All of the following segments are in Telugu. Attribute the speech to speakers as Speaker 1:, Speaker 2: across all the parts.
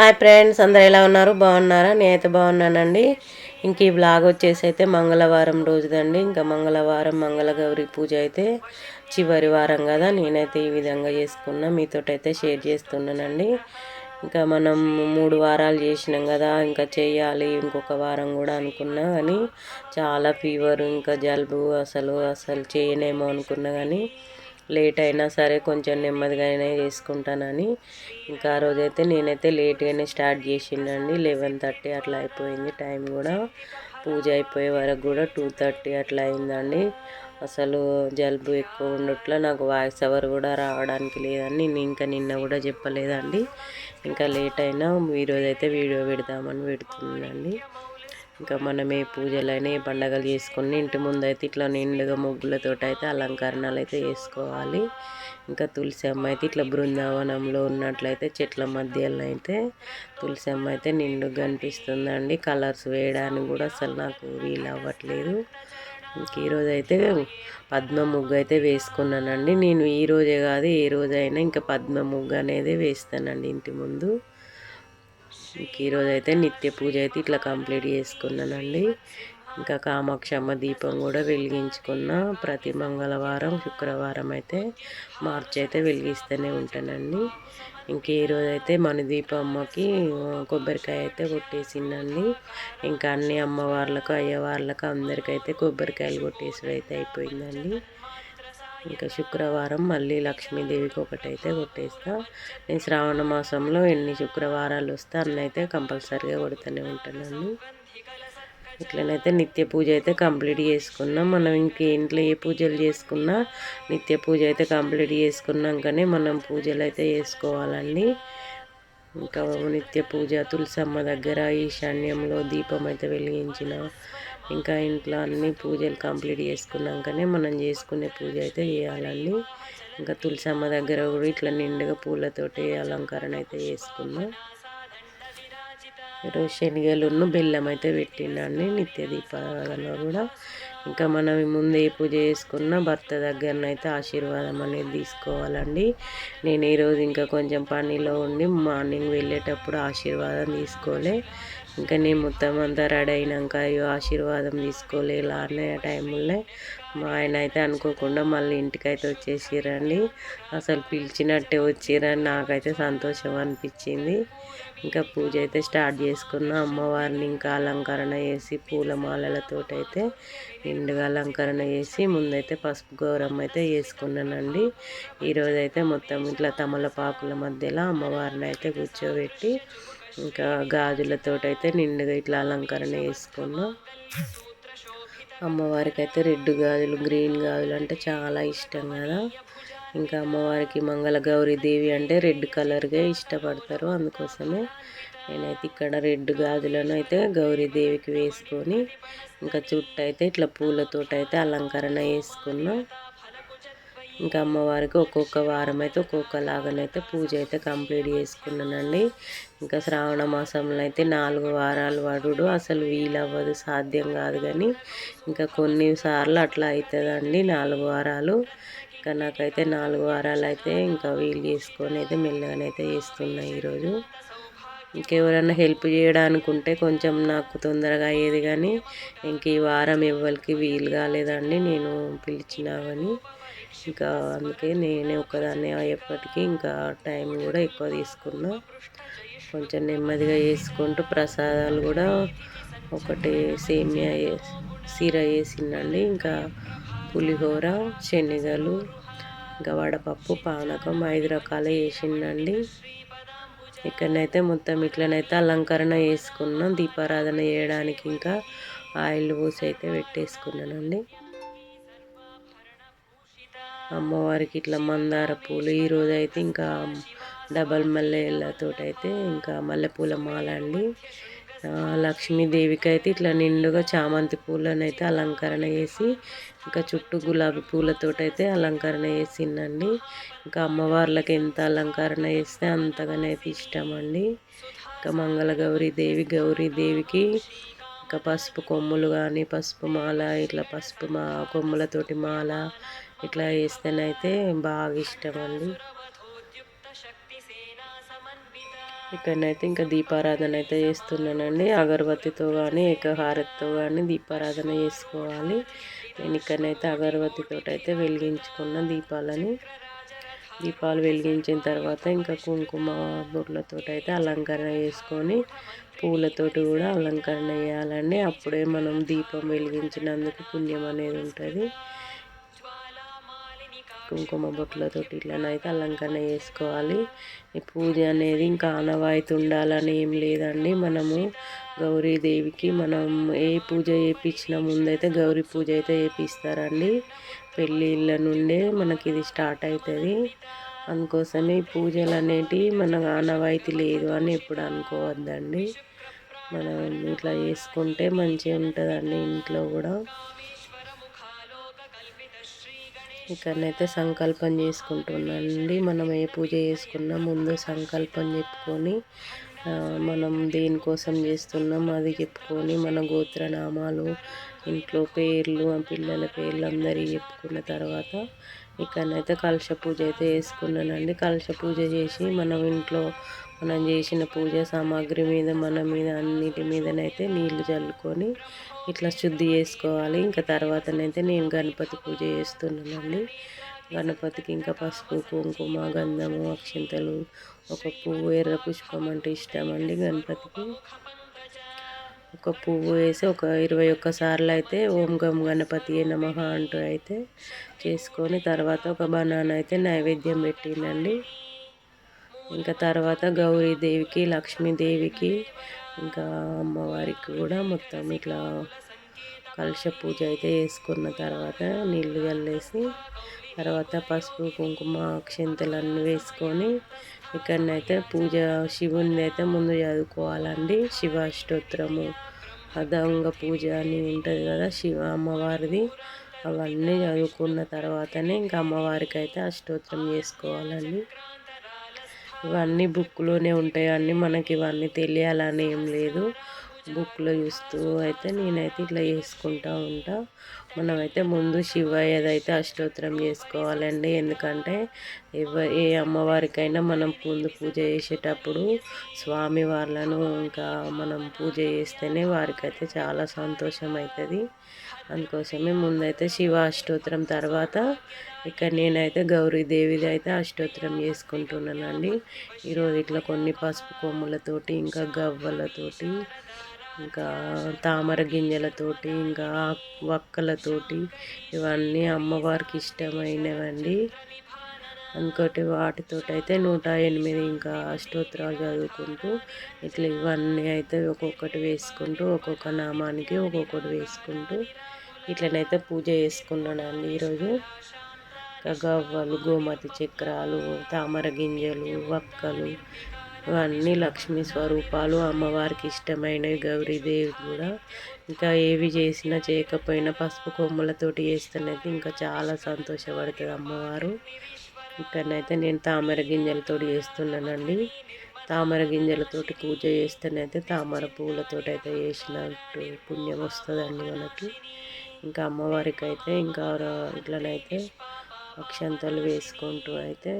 Speaker 1: హాయ్ ఫ్రెండ్స్ అందరు ఎలా ఉన్నారు? బాగున్నారా? నేనైతే బాగున్నానండి. ఇంక ఈ బ్లాగ్ వచ్చేసి అయితే మంగళవారం రోజుదండి. ఇంకా మంగళవారం మంగళగౌరి పూజ అయితే చివరి వారం కదా. నేనైతే ఈ విధంగా చేసుకున్నా. మీతోటైతే అయితే షేర్ చేస్తున్నానండి. ఇంకా మనం మూడు వారాలు చేసినాం కదా. ఇంకా చేయాలి. ఇంకొక వారం కూడా అనుకున్నా కానీ చాలా ఫీవర్ ఇంకా జలుబు అసలు అసలు చేయనేమో అనుకున్నా కానీ లేట్ అయినా సరే కొంచెం నెమ్మదిగానే చేసుకుంటానని. ఇంకా ఆ రోజైతే నేనైతే లేట్గానే స్టార్ట్ చేసిండండి. లెవెన్ థర్టీ అట్లా అయిపోయింది టైం కూడా. పూజ అయిపోయే వరకు కూడా టూ థర్టీ అట్లా అయిందండి. అసలు జలుబు ఎక్కువ ఉండట్ల నాకు వాయిస్ అవర్ కూడా రావడానికి లేదని నేను ఇంకా నిన్న కూడా చెప్పలేదండి. ఇంకా లేట్ అయినా ఈరోజైతే వీడియో పెడదామని పెడుతుందండి. ఇంకా మనమే పూజలని పూజలైనా ఏ పండగలు చేసుకుని ఇంటి ముందు అయితే ఇట్లా నిండుగా ముగ్గులతో అయితే అలంకరణలు అయితే చేసుకోవాలి. ఇంకా తులసి అమ్మ అయితే ఇట్లా బృందావనంలో ఉన్నట్లయితే చెట్ల మధ్యలో అయితే తులసి అమ్మ అయితే నిండుగా కనిపిస్తుందండి. కలర్స్ వేయడానికి కూడా అసలు నాకు వీలు అవ్వట్లేదు ఇంక ఈరోజు అయితే పద్మ ముగ్గు అయితే వేసుకున్నానండి. నేను ఈ రోజే కాదు ఏ రోజైనా ఇంకా పద్మ ముగ్గు అనేది వేస్తానండి ఇంటి ముందు. ఈరోజు అయితే నిత్య పూజ అయితే ఇట్లా కంప్లీట్ చేసుకున్నానండి. ఇంకా కామాక్షమ్మ దీపం కూడా వెలిగించుకున్న. ప్రతి మంగళవారం శుక్రవారం అయితే మార్చి అయితే వెలిగిస్తూనే ఉంటానండి. ఇంకా ఈరోజు అయితే మన దీపమ్మకి కొబ్బరికాయ అయితే కొట్టేసిందండి. ఇంకా అన్ని అమ్మవార్లకు అయ్యవార్లకు అందరికైతే కొబ్బరికాయలు కొట్టేసి అయితే అయిపోయిందండి. ఇంకా శుక్రవారం మళ్ళీ లక్ష్మీదేవికి ఒకటైతే కొట్టేస్తా. నేను శ్రావణ మాసంలో ఎన్ని శుక్రవారాలు వస్తే అన్నైతే కంపల్సరీగా కొడుతూనే ఉంటానండి ఇట్లనైతే నిత్య పూజ అయితే కంప్లీట్ చేసుకున్నాం. మనం ఇంకేంట్లో ఏ పూజలు చేసుకున్నా నిత్య పూజ అయితే కంప్లీట్ చేసుకున్నాకనే మనం పూజలు అయితే చేసుకోవాలండి. ఇంకా నిత్య పూజ తులసమ్మ దగ్గర ఈశాన్యంలో దీపం అయితే వెలిగించిన ఇంకా ఇంట్లో అన్ని పూజలు కంప్లీట్ చేసుకున్నాకనే మనం చేసుకునే పూజ అయితే చేయాలండి. ఇంకా తులసమ్మ దగ్గర కూడా ఇట్లా నిండుగా పూలతోటి అలంకరణ అయితే చేసుకున్నాం. ఈరోజు శనగలున్న బెల్లం అయితే పెట్టినండి నిత్య దీపాలలో కూడా. ఇంకా మనం ముందే పూజ చేసుకున్న భర్త దగ్గరనైతే ఆశీర్వాదం అనేది తీసుకోవాలండి. నేను ఈరోజు ఇంకా కొంచెం పనిలో ఉండి మార్నింగ్ వెళ్ళేటప్పుడు ఆశీర్వాదం తీసుకోలే. ఇంకా నేను మొత్తం అంతా రెడీ అయినాక అయ్యో ఆశీర్వాదం తీసుకోలే ఇలా అనే టైంలో మా ఆయన అయితే అనుకోకుండా మళ్ళీ ఇంటికైతే వచ్చేసిరండి అసలు పిలిచినట్టే వచ్చిరని నాకైతే సంతోషం అనిపించింది. ఇంకా పూజ అయితే స్టార్ట్ చేసుకున్న అమ్మవారిని ఇంకా అలంకరణ చేసి పూలమాలలతో అయితే నిండుగా అలంకరణ చేసి ముందైతే పసుపు గౌరమ్మ అయితే వేసుకున్నానండి. ఈరోజైతే మొత్తం ఇట్లా తమలపాకుల మధ్యలో అమ్మవారిని అయితే కూర్చోబెట్టి ఇంకా గాజులతో అయితే నిండుగా ఇట్లా అలంకరణ చేసుకున్నాం. అమ్మవారికి అయితే రెడ్ గాజులు గ్రీన్ గాజులు అంటే చాలా ఇష్టం కదా. ఇంకా అమ్మవారికి మంగళ గౌరీ దేవి అంటే రెడ్ కలర్గా ఇష్టపడతారు అందుకోసమే నేనైతే ఇక్కడ రెడ్ గాజులను అయితే గౌరీదేవికి వేసుకొని ఇంకా చుట్టూ అయితే ఇట్లా పూలతోటి అయితే అలంకరణ వేసుకున్నాం ఇంకా అమ్మవారికి ఒక్కొక్క వారం అయితే ఒక్కొక్కలాగానైతే పూజ అయితే కంప్లీట్ చేసుకున్నానండి. ఇంకా శ్రావణ మాసంలో అయితే నాలుగు వారాలు వడుడు అసలు వీలవ్వదు సాధ్యం కాదు కానీ ఇంకా కొన్నిసార్లు అట్లా అవుతుందండి నాలుగు వారాలు. ఇంకా నాకైతే నాలుగు వారాలు అయితే ఇంకా వీలు చేసుకొని అయితే మెల్లగానైతే చేస్తున్నాయి ఈరోజు. ఇంకెవరన్నా హెల్ప్ చేయడానికి ఉంటే కొంచెం నాకు తొందరగా అయ్యేది కానీ ఇంక ఈ వారం ఎవరికి వీలు కాలేదండి. నేను పిలిచినా కానీ ఇంకా అందుకే నేనే ఒకదాన్ని అయ్యేప్పటికీ ఇంకా టైం కూడా ఎక్కువ తీసుకున్నా. కొంచెం నెమ్మదిగా చేసుకుంటూ ప్రసాదాలు కూడా ఒకటి సేమియా సీర వేసిందండి. ఇంకా పులిహోర శనగలు ఇంకా వడపప్పు పానకం ఐదు రకాలు వేసిందండి. ఇక్కడనైతే మొత్తం ఇట్లనైతే అలంకరణ వేసుకున్నాం దీపారాధన చేయడానికి ఇంకా ఆయిల్ పూసి అయితే పెట్టేసుకున్నానండి. అమ్మవారికి ఇట్లా మందార పూలు. ఈరోజు అయితే ఇంకా డబల్ మల్లెలతో అయితే ఇంకా మల్లెపూల మాల అండి. లక్ష్మీదేవికి అయితే ఇట్లా నిండుగా చామంతి పూలను అయితే అలంకరణ చేసి ఇంకా చుట్టూ గులాబీ పూలతో అయితే అలంకరణ చేసిందండి. ఇంకా అమ్మవార్లకు ఎంత అలంకరణ చేస్తే అంతగానైతే ఇష్టం అండి ఇంకా మంగళ గౌరీ దేవి గౌరీ దేవికి ఇంకా పసుపు కొమ్ములు కానీ పసుపు మాల ఇట్లా పసుపు మా కొమ్ములతోటి మాల ఇట్లా వేస్తేనైతే బాగా ఇష్టం అండి ఇక్కడనైతే ఇంకా దీపారాధన అయితే చేస్తున్నానండి. అగరబత్తితో కానీ ఏకహారతితో కానీ దీపారాధన చేసుకోవాలి. నేను ఇక్కడనైతే అగరబత్తితో అయితే వెలిగించుకున్న దీపాలని. దీపాలు వెలిగించిన తర్వాత ఇంకా కుంకుమ బొట్లతో అయితే అలంకరణ చేసుకొని పూలతోటి కూడా అలంకరణ చేయాలండి. అప్పుడే మనం దీపం వెలిగించినందుకు పుణ్యం అనేది ఉంటుంది. కుంకుమ బొట్లతోటి ఇట్లనైతే అలంకరణ చేసుకోవాలి. ఈ పూజ అనేది ఇంకా ఆనవాయితీ ఉండాలని ఏం లేదండి. మనము గౌరీదేవికి మనం ఏ పూజ చేయించిన ముందైతే గౌరీ పూజ అయితే చేపిస్తారండి. పెళ్ళిళ్ళ నుండే మనకి ఇది స్టార్ట్ అవుతుంది. అందుకోసమే ఈ పూజలు అనేటివి మనకు ఆనవాయితీ లేదు అని ఎప్పుడు అనుకోవద్దండి. మనం ఇట్లా చేసుకుంటే మంచిగా ఉంటుందండి ఇంట్లో కూడా. ఇక్కడనైతే సంకల్పం చేసుకుంటున్నానండి. మనం ఏ పూజ చేసుకున్నా. ముందు సంకల్పం చెప్పుకొని మనం దేనికోసం చేస్తున్నాం అది చెప్పుకొని మన గోత్రనామాలు ఇంట్లో పేర్లు పిల్లల పేర్లు అందరి చెప్పుకున్న తర్వాత ఇక్కడనైతే కలశ పూజ అయితే చేసుకున్నానండి. కలశ పూజ చేసి మనం ఇంట్లో మనం చేసిన పూజ సామాగ్రి మీద మన మీద అన్నిటి మీదనైతే నీళ్ళు చల్లుకొని ఇట్లా శుద్ధి చేసుకోవాలి. ఇంకా తర్వాతనైతే నేను గణపతి పూజ చేస్తున్నానండి. గణపతికి ఇంకా పసుపు కుంకుమ గంధము అక్షింతలు ఒక పువ్వు ఎర్ర పుష్పం అంటే ఇష్టం అండి గణపతికి. ఒక పువ్వు వేసి ఒక ఇరవై ఒక్కసార్లు అయితే ఓం గం గణపతి నమః అంటూ అయితే చేసుకొని తర్వాత ఒక బనానా అయితే నైవేద్యం పెట్టిందండి ఇంకా తర్వాత గౌరీదేవికి లక్ష్మీదేవికి ఇంకా అమ్మవారికి కూడా మొత్తం ఇట్లా కలుష పూజ అయితే వేసుకున్న తర్వాత నీళ్ళు చల్లేసి తర్వాత పసుపు కుంకుమ అక్షింతలన్నీ వేసుకొని ఇక్కడనైతే పూజ శివుని అయితే ముందు చదువుకోవాలండి. శివాష్టోత్తరము అదంగ పూజ అని ఉంటుంది కదా శివ అమ్మవారిది. అవన్నీ చదువుకున్న తర్వాతనే ఇంకా అమ్మవారికి అయితే అష్టోత్తరం చేసుకోవాలండి. ఇవన్నీ బుక్లోనే ఉంటాయి. అన్నీ మనకి ఇవన్నీ తెలియాలని ఏం లేదు. బుక్లో చూస్తూ అయితే నేనైతే ఇట్లా చేసుకుంటూ ఉంటా. మనమైతే ముందు శివయ్యదైతే అష్టోత్తరం చేసుకోవాలండి. ఎందుకంటే ఎవ ఏ అమ్మవారికైనా మనం ముందు పూజ చేసేటప్పుడు స్వామి వాళ్ళను ఇంకా మనం పూజ చేస్తేనే వారికైతే చాలా సంతోషం అవుతుంది అందుకోసమే ముందైతే శివ అష్టోత్తరం తర్వాత ఇక్కడ నేనైతే గౌరీదేవిది అయితే అష్టోత్తరం చేసుకుంటున్నానండి. ఈరోజు ఇట్లా కొన్ని పసుపు కొమ్ములతోటి ఇంకా గవ్వలతోటి ఇంకా తామర గింజలతోటి ఇంకా వక్కలతోటి ఇవన్నీ అమ్మవారికి ఇష్టమైనవండి. ఇంకోటి వాటితోటి అయితే నూట ఎనిమిది ఇంకా అష్టోత్తరాలు చదువుకుంటూ ఇట్లా ఇవన్నీ అయితే ఒక్కొక్కటి వేసుకుంటూ ఒక్కొక్క నామానికి ఒక్కొక్కటి వేసుకుంటూ ఇట్లనైతే పూజ చేసుకున్నానండి ఈరోజు. గవ్వలు గోమతి చక్రాలు తామర గింజలు వక్కలు ఇవన్నీ లక్ష్మీ స్వరూపాలు అమ్మవారికి ఇష్టమైనవి గౌరీదేవి కూడా. ఇంకా ఏవి చేసినా చేయకపోయినా పసుపు కొమ్మలతోటి చేస్తున్నది ఇంకా చాలా సంతోషపడుతుంది అమ్మవారు. ఇక్కడనైతే నేను తామర గింజలతో చేస్తున్నానండి. తామర గింజలతోటి పూజ చేస్తేనైతే తామర పూలతోటి అయితే చేసినట్టు పుణ్యం వస్తుందండి మనకి. ఇంకా అమ్మవారికి అయితే ఇంకా ఇట్లనైతే అక్షంతలు వేసుకుంటూ అయితే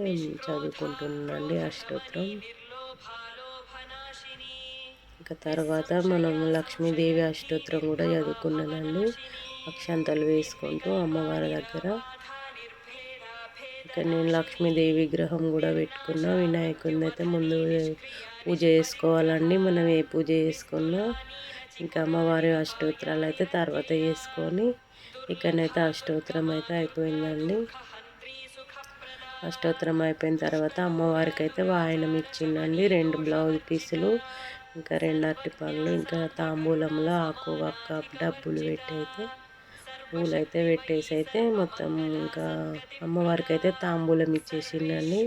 Speaker 1: చదువుకుంటున్నానండి అష్టోత్తరం ఇంకా తర్వాత మనం లక్ష్మీదేవి అష్టోత్తరం కూడా చదువుకున్నానండి అక్షంతలు వేసుకుంటూ అమ్మవారి దగ్గర. ఇక్కడ నేను లక్ష్మీదేవి విగ్రహం కూడా పెట్టుకున్నా. వినాయకుడిని అయితే ముందు పూజ చేసుకోవాలండి. మనం ఏ పూజ చేసుకున్నా ఇంకా అమ్మవారి అష్టోత్తరాలు అయితే తర్వాత చేసుకొని ఇక్కడనైతే అష్టోత్తరం అయితే అయిపోయిందండి. అష్టోత్తరం అయిపోయిన తర్వాత అమ్మవారికి అయితే వాయనం ఇచ్చిందండి. రెండు బ్లౌజ్ పీసులు ఇంకా రెండు అరటి పళ్ళు ఇంకా తాంబూలంలో ఆకు ఒక్క డబ్బులు పెట్టి అయితే పూలు అయితే పెట్టేసి అయితే మొత్తం ఇంకా అమ్మవారికి అయితే తాంబూలం ఇచ్చేసిందండి.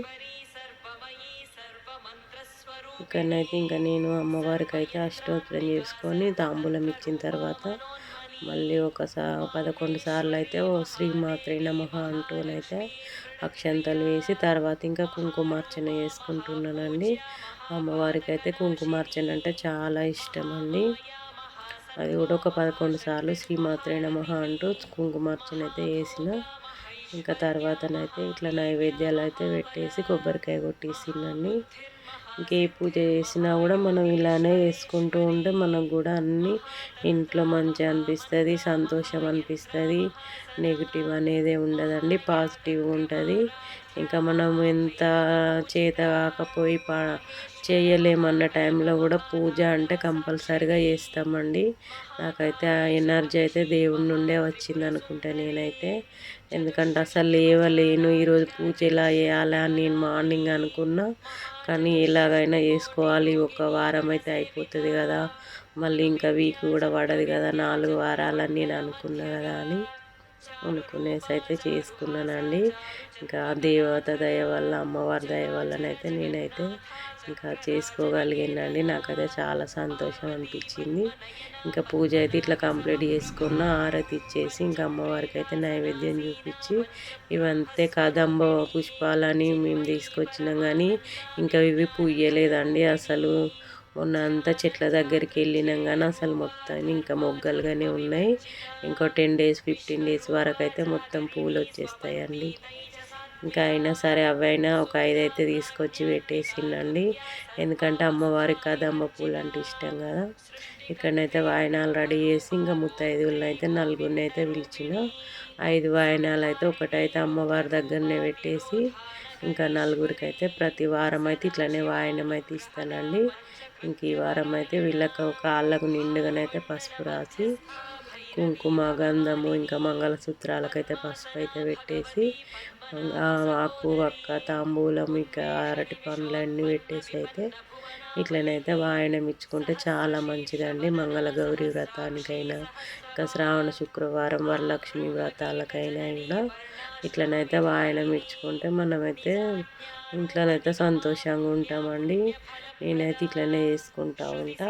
Speaker 1: ఇక్కడనైతే ఇంకా నేను అమ్మవారికి అయితే అష్టోత్తరం చేసుకొని తాంబూలం ఇచ్చిన తర్వాత మళ్ళీ ఒకసారి పదకొండు సార్లు అయితే ఓ శ్రీమాత్రే నమః అంటూనైతే అక్షంతలు వేసి తర్వాత ఇంకా కుంకుమార్చన చేసుకుంటున్నానండి. అమ్మవారికి అయితే కుంకుమార్చన అంటే చాలా ఇష్టం అండి అది కూడా ఒక పదకొండు సార్లు శ్రీమాత్రే నమః అంటూ కుంకుమార్చన అయితే వేసిన ఇంకా తర్వాతనైతే ఇట్లా నైవేద్యాలు అయితే పెట్టేసి కొబ్బరికాయ కొట్టేసిందండి. ఇంకే పూజ చేసినా కూడా మనం ఇలానే చేసుకుంటూ ఉంటే మనకు కూడా అన్నీ ఇంట్లో మంచిగా అనిపిస్తుంది సంతోషం అనిపిస్తుంది నెగిటివ్ అనేది ఉండదండి పాజిటివ్ ఉంటుంది. ఇంకా మనం ఎంత చేత కాకపోయి పా చేయలేమన్న టైంలో కూడా పూజ అంటే కంపల్సరిగా చేస్తామండి. నాకైతే ఆ ఎనర్జీ అయితే దేవుడి నుండే వచ్చింది అనుకుంటా నేనైతే. ఎందుకంటే అసలు లేవలేను ఈరోజు పూజ ఎలా చేయాలా అని నేను మార్నింగ్ అనుకున్నా. కానీ ఎలాగైనా చేసుకోవాలి. ఒక వారం అయితే అయిపోతుంది కదా. మళ్ళీ ఇంకా వీక్ కూడా పడదు కదా. నాలుగు వారాలని నేను అనుకున్నా కదా అని. అనుకునేసి అయితే చేసుకున్నానండి. ఇంకా దేవత దయ వల్ల అమ్మవారి దయ వల్లనైతే నేనైతే ఇంకా చేసుకోగలిగినండి. నాకైతే చాలా సంతోషం అనిపించింది. ఇంకా పూజ అయితే ఇట్లా కంప్లీట్ చేసుకున్న ఆరతి ఇచ్చేసి ఇంకా అమ్మవారికి అయితే నైవేద్యం చూపించి ఇవంతే కదంబ పుష్పాలని మేము తీసుకొచ్చినాం. కానీ ఇంకా ఇవి పుయ్యలేదండి అసలు. మొన్న అంతా చెట్ల దగ్గరికి వెళ్ళినాం కానీ అసలు మొత్తం ఇంకా మొగ్గలుగానే ఉన్నాయి. ఇంకో టెన్ డేస్ ఫిఫ్టీన్ డేస్ వరకు అయితే మొత్తం పూలు వచ్చేస్తాయండి. ఇంకా అయినా సరే అవైనా ఒక ఐదు అయితే తీసుకొచ్చి పెట్టేసిండండి. ఎందుకంటే అమ్మవారికి కదమ్మ పూలు అంటే ఇష్టం కదా. ఇక్కడనైతే వాయనాలు రెడీ చేసి ఇంకా ముత్తైదువులను అయితే నలుగురిని అయితే పిలిచిన. ఐదు వాయనాలు అయితే ఒకటైతే అమ్మవారి దగ్గరనే పెట్టేసి ఇంకా నలుగురికి అయితే ప్రతి వారం అయితే ఇట్లనే వాయనం అయితే ఇస్తానండి. ఇంక ఈ వారం అయితే వీళ్ళకు కాళ్ళకు నిండుగానైతే పసుపు రాసి కుంకుమ గంధము ఇంకా మంగళసూత్రాలకైతే పసుపు అయితే పెట్టేసి ఆకు వక్క తాంబూలం ఇంకా అరటి పండ్లన్నీ పెట్టేసి అయితే ఇట్లనైతే వాయనం ఇచ్చుకుంటే చాలా మంచిదండి. మంగళగౌరి వ్రతానికైనా ఇంకా శ్రావణ శుక్రవారం వరలక్ష్మి వ్రతాలకైనా కూడా ఇట్లనైతే వాయనం ఇచ్చుకుంటే మనమైతే ఇంట్లోనైతే సంతోషంగా ఉంటామండి. నేనైతే ఇట్లనే చేసుకుంటా ఉంటా.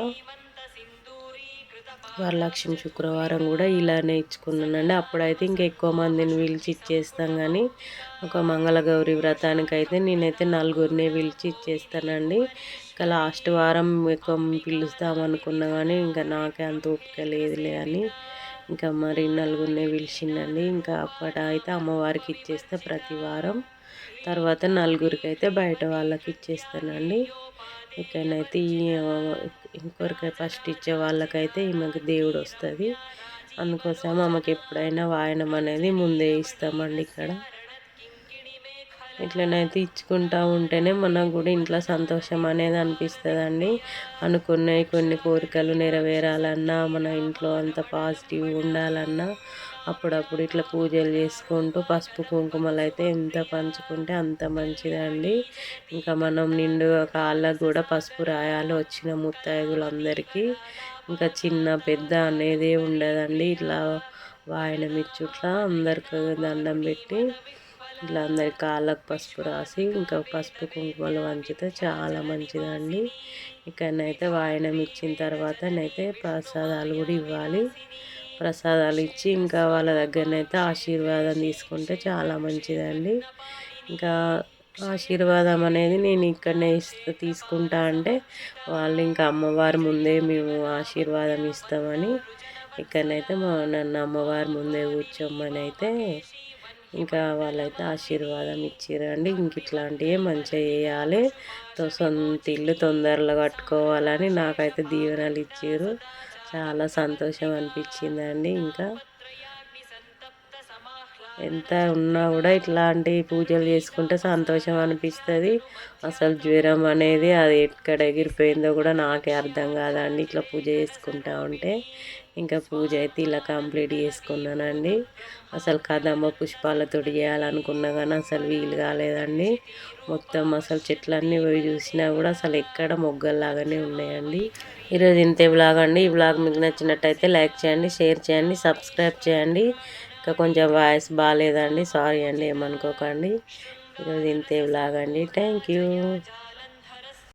Speaker 1: వరలక్ష్మి శుక్రవారం కూడా ఇలానే ఇచ్చుకున్నానండి. అప్పుడైతే ఇంకా ఎక్కువ మందిని పిలిచి ఇచ్చేస్తాం కానీ ఒక మంగళగౌరి వ్రతానికి అయితే నేనైతే నలుగురిని పిలిచి ఇచ్చేస్తానండి. ఇంకా లాస్ట్ వారం ఎక్కువ పిలుస్తామనుకున్నా కానీ ఇంకా నాకే అంత ఓపిక లేదులే అని ఇంకా మరి నలుగురిని పిలిచిందండి. ఇంకా అప్పట అయితే అమ్మవారికి ఇచ్చేస్తే ప్రతి వారం. తర్వాత నలుగురికి అయితే బయట వాళ్ళకి ఇచ్చేస్తానండి. ఇక్కడనైతే ఇంకొకరికి ఫస్ట్ ఇచ్చే వాళ్ళకైతే ఈమెకి దేవుడు వస్తుంది. అందుకోసం ఆమెకి ఎప్పుడైనా వాయనం అనేది ముందే ఇస్తామండి ఇక్కడ. ఇట్లనైతే ఇచ్చుకుంటా ఉంటేనే మనకు కూడా ఇంట్లో సంతోషం అనేది అనిపిస్తుందండి. అనుకున్నవి కొన్ని కోరికలు నెరవేరాలన్నా మన ఇంట్లో అంత పాజిటివ్ ఉండాలన్నా అప్పుడప్పుడు ఇట్లా పూజలు చేసుకుంటూ పసుపు కుంకుమలు అయితే ఎంత పంచుకుంటే అంత మంచిదండి. ఇంకా మనం నిండు కాళ్ళకు కూడా పసుపు రాయాలి వచ్చిన ముత్తైదులందరికీ. ఇంకా చిన్న పెద్ద అనేది ఉండదండి. ఇట్లా వాయనం ఇచ్చుట్లా అందరికి దండం పెట్టి ఇట్లా అందరి కాళ్ళకు పసుపు రాసి ఇంకా పసుపు కుంకుమలు వంచితే చాలా మంచిదండి. ఇక్కడనైతే వాయనం ఇచ్చిన తర్వాతనైతే ప్రసాదాలు కూడా ఇవ్వాలి. ప్రసాదాలు ఇచ్చి ఇంకా వాళ్ళ దగ్గరనైతే ఆశీర్వాదం తీసుకుంటే చాలా మంచిదండి. ఇంకా ఆశీర్వాదం అనేది నేను ఇక్కడనే ఇస్తా తీసుకుంటా అంటే వాళ్ళు ఇంకా అమ్మవారి ముందే మేము ఆశీర్వాదం ఇస్తామని ఇక్కడనైతే మా నన్ను అమ్మవారి ముందే కూర్చోమని అయితే ఇంకా వాళ్ళైతే ఆశీర్వాదం ఇచ్చిరండి. ఇంక ఇట్లాంటివే మంచిగా చేయాలి. సొంత ఇల్లు తొందరలో కట్టుకోవాలని నాకైతే దీవెనలు ఇచ్చారు చాలా సంతోషం అనిపించిందండి. ఇంకా ఎంత ఉన్నా కూడా ఇట్లాంటి పూజలు చేసుకుంటే సంతోషం అనిపిస్తుంది. అసలు జ్వరం అనేది అది ఎక్కడ ఎగిరిపోయిందో కూడా నాకే అర్థం కాదండి ఇట్లా పూజ చేసుకుంటా ఉంటే. ఇంకా పూజ అయితే ఇలా కంప్లీట్ చేసుకున్నానండి. అసలు కదమ్మ పుష్పాలతో చేయాలనుకున్నా కానీ అసలు వీలు కాలేదండి. మొత్తం అసలు చెట్లన్నీ పోయి చూసినా కూడా అసలు ఎక్కడ మొగ్గల్లాగానే ఉన్నాయండి. ఈరోజు ఇంతే బ్లాగ్ అండి. ఈ బ్లాగ్ మీకు నచ్చినట్టయితే లైక్ చేయండి షేర్ చేయండి సబ్స్క్రైబ్ చేయండి. ఇంకా కొంచెం వాయిస్ బాగాలేదండి. సారీ అండి ఏమనుకోకండి. ఈరోజు ఇంతే లాగండి థ్యాంక్ యూ